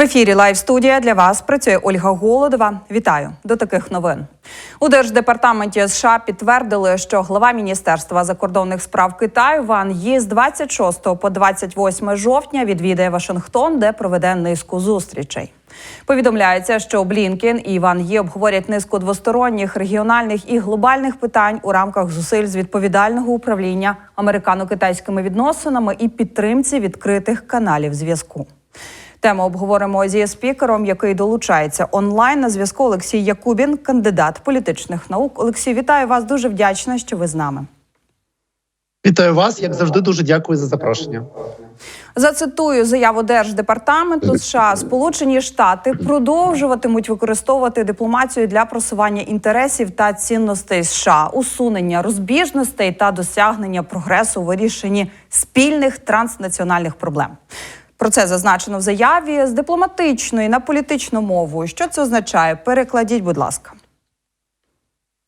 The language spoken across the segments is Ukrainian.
В ефірі Лайв студія для вас працює Ольга Голодова. Вітаю до таких новин. У держдепартаменті США підтвердили, що глава міністерства закордонних справ Китаю Ван Ї з 26 по 28 жовтня відвідає Вашингтон, де проведе низку зустрічей. Повідомляється, що Блінкен і Ван Ї обговорять низку двосторонніх, регіональних і глобальних питань у рамках зусиль з відповідального управління американо-китайськими відносинами і підтримці відкритих каналів зв'язку. Тему обговоримо зі спікером, який долучається онлайн на зв'язку. Олексій Якубін, кандидат політичних наук. Олексій, вітаю вас. Дуже вдячна, що ви з нами. Вітаю вас, як завжди, дуже дякую за запрошення. Зацитую заяву Держдепартаменту США. Сполучені Штати продовжуватимуть використовувати дипломацію для просування інтересів та цінностей США, усунення розбіжностей та досягнення прогресу у вирішенні спільних транснаціональних проблем. Про це зазначено в заяві з дипломатичної на політичну мову. Що це означає? Перекладіть, будь ласка.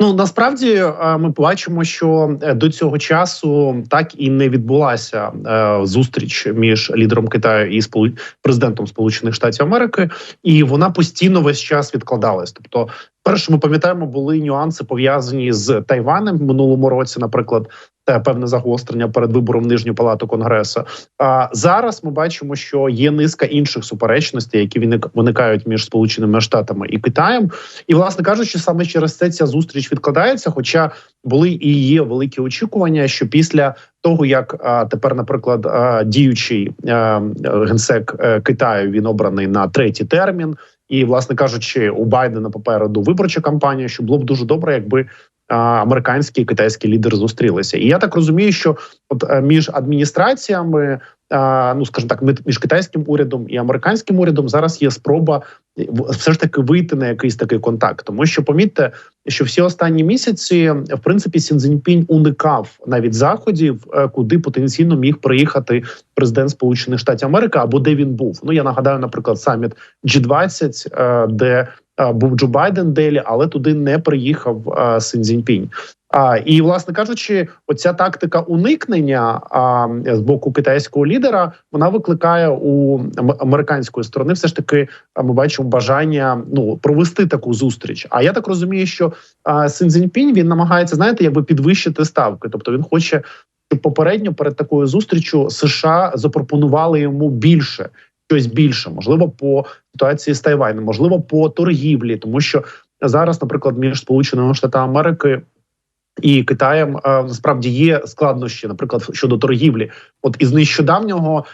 Ну насправді е, ми бачимо, що е, до цього часу так і не відбулася е, зустріч між лідером Китаю і президентом Сполучених Штатів Америки, і вона постійно весь час відкладалась. Тобто, перше, ми пам'ятаємо, були нюанси пов'язані з Тайванем в минулому році, наприклад. Те певне загострення перед вибором нижньої палати конгресу. А зараз ми бачимо, що є низка інших суперечностей, які виникають між Сполученими Штатами і Китаєм. І, власне кажучи, саме через це ця зустріч відкладається. Хоча були і є великі очікування, що після того як а, тепер, наприклад, а, діючий а, генсек а, Китаю він обраний на третій термін. І, власне кажучи, у Байдена попереду виборча кампанія, що було б дуже добре, якби американські і китайські лідери зустрілися. І я так розумію, що от е, між адміністраціями, ну скажімо так, між китайським урядом і американським урядом зараз є спроба все ж таки вийти на якийсь такий контакт, тому що помітьте, що всі останні місяці в принципі Сінзіньпінь уникав навіть заходів, е, куди потенційно міг приїхати президент Сполучених Штатів Америки або де він був. Ну я нагадаю, наприклад, саміт G20, е, де був Джо Байден Делі, але туди не приїхав Синзіньпінь. І, власне кажучи, оця тактика уникнення а, з боку китайського лідера вона викликає у американської сторони, все ж таки, ми бачимо бажання ну провести таку зустріч. А я так розумію, що а, Синзіньпінь він намагається знаєте, якби підвищити ставки, тобто він хоче. Щоб попередньо перед такою зустрічю США запропонували йому більше щось більше, можливо, по ситуації з Тайванем, можливо, по торгівлі, тому що зараз, наприклад, між Сполученими Штатами Америки. І Китаєм насправді є складнощі, наприклад, щодо торгівлі. От із нещодавнього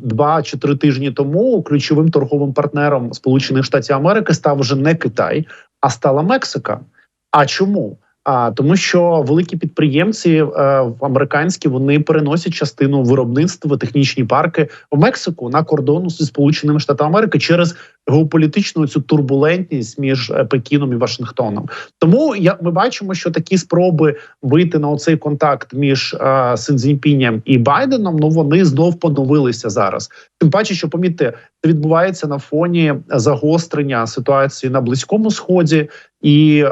два чи три тижні тому ключовим торговим партнером Сполучених Штатів Америки став вже не Китай, а стала Мексика. А чому? А тому, що великі підприємці е, американські вони переносять частину виробництва технічні парки в Мексику на кордону зі сполученими Штатами Америки через геополітичну цю турбулентність між е, Пекіном і Вашингтоном. Тому я ми бачимо, що такі спроби вийти на оцей контакт між е, Синзіньпіням і Байденом. Ну вони знов поновилися зараз. Тим паче, що помітьте, це відбувається на фоні загострення ситуації на близькому сході. І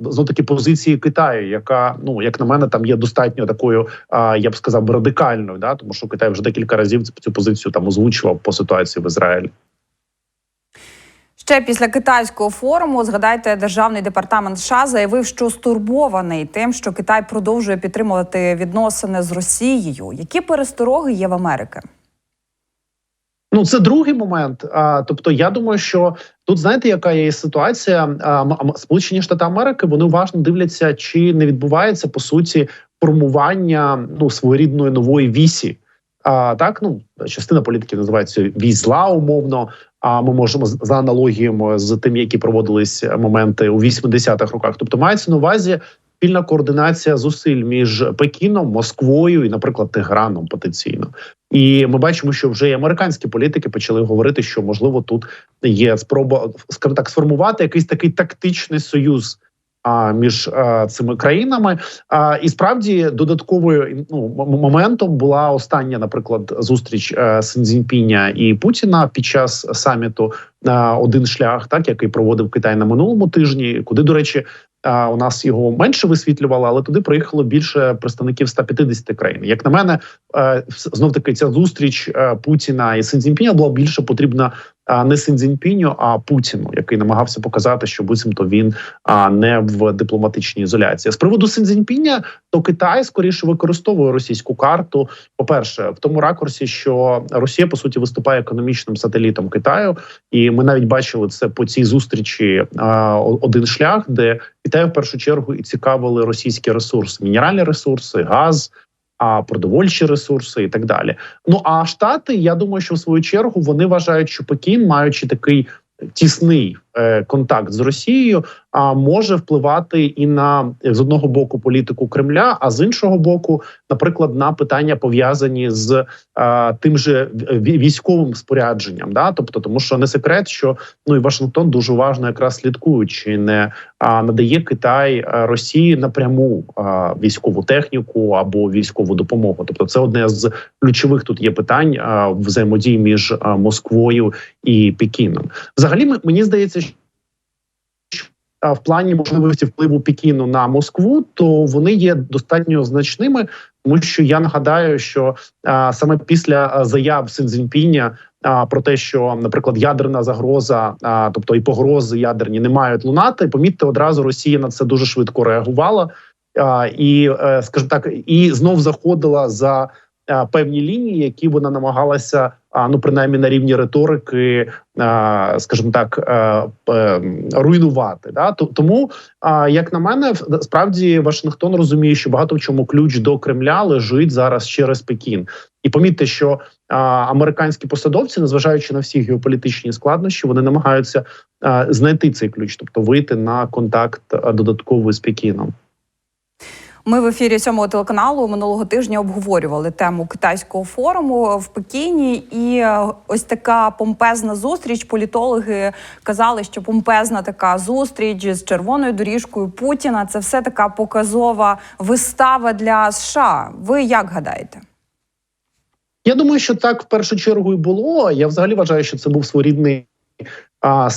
знов таки позиції Китаю, яка ну як на мене там є достатньо такою, а, я б сказав, радикальною, да тому що Китай вже декілька разів цю позицію там озвучував по ситуації в Ізраїлі. Ще після китайського форуму згадайте, державний департамент США заявив, що стурбований тим, що Китай продовжує підтримувати відносини з Росією. Які перестороги є в Америки? Ну, це другий момент. А, Тобто, я думаю, що тут знаєте, яка є ситуація? А, Сполучені Штати Америки вони уважно дивляться, чи не відбувається по суті формування ну своєрідної нової вісі. А так, ну частина політиків називається вісь зла умовно. А ми можемо за аналогіями з тим, які проводились моменти у 80-х роках. Тобто мається на увазі спільна координація зусиль між Пекіном, Москвою і, наприклад, Теграном потенційно. І ми бачимо, що вже і американські політики почали говорити, що можливо тут є спроба так сформувати якийсь такий тактичний союз. Між цими країнами, і справді додатковою ну моментом була остання, наприклад, зустріч а, Синзінпіня і Путіна під час саміту на один шлях, так який проводив Китай на минулому тижні, куди до речі у нас його менше висвітлювали, але туди приїхало більше представників 150 країн. Як на мене, е, знов таки ця зустріч е, Путіна і Синцзінпіня була більше потрібна не Синьцзіньпіню, а Путіну, який намагався показати, що буцімто він не в дипломатичній ізоляції. З приводу Синьцзіньпіня, то Китай скоріше використовує російську карту. По перше, в тому ракурсі, що Росія по суті виступає економічним сателітом Китаю, і ми навіть бачили це по цій зустрічі. Один шлях, де Китай в першу чергу і цікавили російські ресурси, мінеральні ресурси, газ. А продовольчі ресурси і так далі. Ну а штати, я думаю, що в свою чергу вони вважають, що Пекін, маючи такий тісний контакт з Росією, а може впливати і на з одного боку політику Кремля, а з іншого боку, наприклад, на питання пов'язані з е, тим же військовим спорядженням. Да, тобто, тому що не секрет, що ну і Вашингтон дуже уважно якраз слідкує, чи не а, надає Китай е, Росії напряму а, військову техніку або військову допомогу. Тобто, це одне з ключових тут є питань а, взаємодії між а, Москвою і Пекіном. Взагалі, мені здається, а, в плані можливості впливу Пекіну на Москву, то вони є достатньо значними, тому що я нагадаю, що саме після заяв Синзіньпіня а, про те, що, наприклад, ядерна загроза, тобто і погрози ядерні не мають лунати. Помітьте, одразу Росія на це дуже швидко реагувала. І, е, скажімо так, і знов заходила за певні лінії, які вона намагалася, ну принаймні на рівні риторики, скажімо так, е, руйнувати. Да? Тому, як на мене, справді Вашингтон розуміє, що багато в чому ключ до Кремля лежить зараз через Пекін. І помітьте, що а, американські посадовці, незважаючи на всі геополітичні складнощі, вони намагаються а, знайти цей ключ, тобто вийти на контакт додатковий з Пекіном. Ми в ефірі сьомого телеканалу минулого тижня обговорювали тему китайського форуму в Пекіні, і е, ось така помпезна зустріч. Політологи казали, що помпезна така зустріч з червоною доріжкою Путіна це все така показова вистава для США. Ви як гадаєте? Я думаю, що так в першу чергу і було. Я взагалі вважаю, що це був своєрідний а,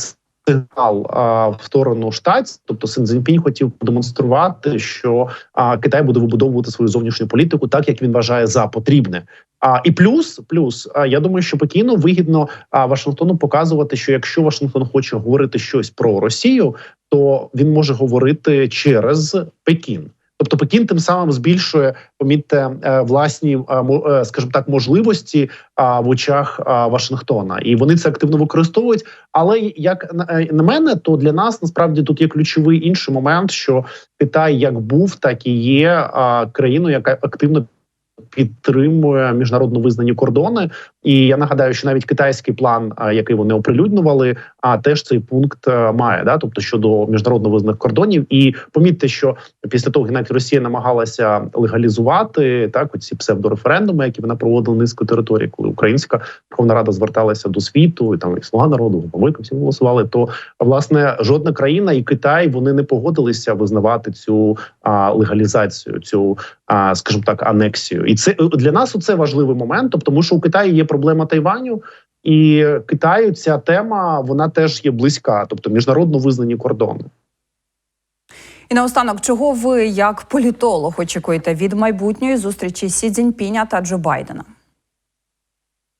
сигнал а, в сторону штатів. Тобто Син Цзіньпінь хотів продемонструвати, що а, Китай буде вибудовувати свою зовнішню політику так, як він вважає за потрібне. А і плюс, плюс, а, я думаю, що Пекіну вигідно а, Вашингтону показувати, що якщо Вашингтон хоче говорити щось про Росію, то він може говорити через Пекін. Тобто Пекін тим самим збільшує, помітьте, е, власні, е, е, скажімо так, можливості в очах Вашингтона, і вони це активно використовують. Але як на- мене, то для нас насправді тут є ключовий інший момент, що Китай як був, так і є країною, яка активно підтримує міжнародно визнані кордони. І я нагадаю, що навіть китайський план, який вони оприлюднювали, а теж цей пункт е, має да, тобто щодо міжнародно визнаних кордонів. І помітьте, що після того, як Росія намагалася легалізувати так, оці псевдореферендуми, які вона проводила низку територій, коли українська Верховна Рада зверталася до світу, і там і слуга народу, помийка всі голосували. То власне жодна країна і Китай вони не погодилися визнавати цю а, легалізацію, цю а, скажімо так, анексію. І це для нас це важливий момент, тобто, тому що у Китаї є проблема Тайваню. І Китаю ця тема вона теж є близька, тобто міжнародно визнані кордони. І наостанок, чого ви як політолог очікуєте від майбутньої зустрічі Сі Цзіньпіня та Джо Байдена?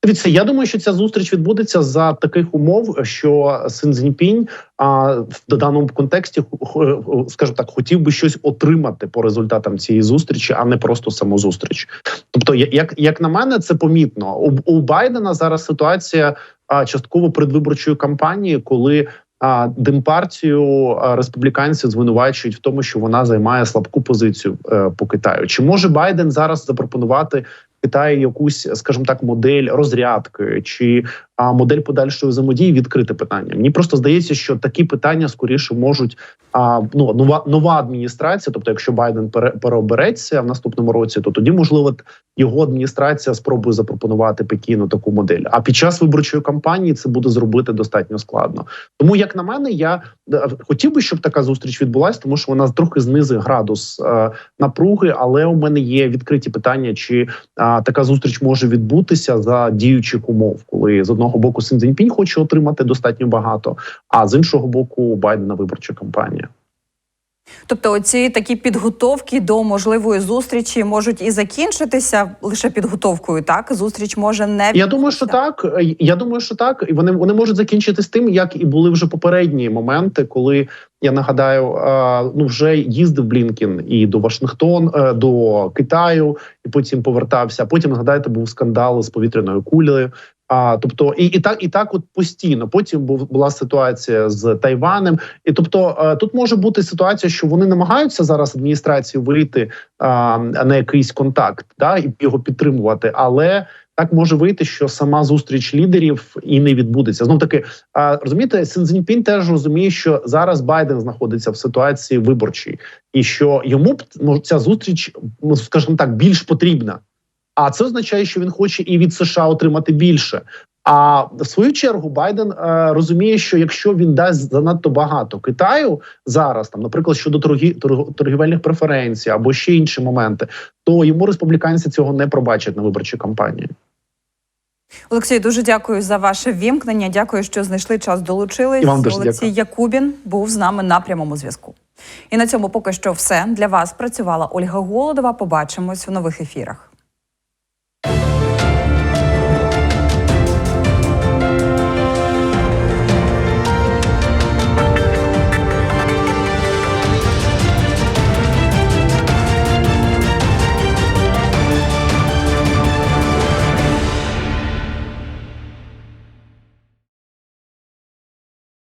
Дивіться, я думаю, що ця зустріч відбудеться за таких умов, що Син Цзіньпінь а в даному контексті х- скажімо так, хотів би щось отримати по результатам цієї зустрічі, а не просто саму зустріч. Тобто, як, як на мене, це помітно. У, у Байдена зараз ситуація а, частково передвиборчої кампанії, коли а, демпартію а, республіканці звинувачують в тому, що вона займає слабку позицію е, по Китаю. Чи може Байден зараз запропонувати Китаю якусь, скажімо так, модель розрядки чи а, модель подальшої взаємодії відкрите питання? Мені просто здається, що такі питання скоріше можуть а, ну нова нова адміністрація. Тобто, якщо Байден пере, переобереться в наступному році, то тоді можливо його адміністрація спробує запропонувати Пекіну таку модель. А під час виборчої кампанії це буде зробити достатньо складно. Тому, як на мене, я е, хотів би, щоб така зустріч відбулася, тому що вона трохи знизить градус е, напруги. Але у мене є відкриті питання, чи а, така зустріч може відбутися за діючих умов, коли з одного боку Син Цзіньпінь хоче отримати достатньо багато, а з іншого боку, Байдена виборча кампанія. Тобто, оці такі підготовки до можливої зустрічі можуть і закінчитися лише підготовкою. Так, зустріч може не Я думаю, що так. Я думаю, що так. І вони вони можуть закінчити з тим, як і були вже попередні моменти, коли я нагадаю, ну вже їздив Блінкін і до Вашингтон, е, до Китаю, і потім повертався. Потім нагадайте, був скандал з повітряною кулею. А тобто, і, і так, і так, от постійно. Потім був була ситуація з Тайванем. І тобто, е, тут може бути ситуація, що вони намагаються зараз адміністрацію вийти а, на якийсь контакт, да і його підтримувати, але так може вийти, що сама зустріч лідерів і не відбудеться. Знов таки, розумієте, Синзіньпін теж розуміє, що зараз Байден знаходиться в ситуації виборчій, і що йому ну, ця зустріч, ну скажімо так, більш потрібна. А це означає, що він хоче і від США отримати більше. А в свою чергу Байден е, розуміє, що якщо він дасть занадто багато Китаю зараз, там, наприклад, щодо торгі, торг- торгівельних преференцій або ще інші моменти, то йому республіканці цього не пробачать на виборчій кампанії. Олексій, дуже дякую за ваше вімкнення. Дякую, що знайшли час. Долучились. І вам дуже Олексій дякую. Якубін був з нами на прямому зв'язку. І на цьому поки що все для вас працювала Ольга Голодова. Побачимось у нових ефірах.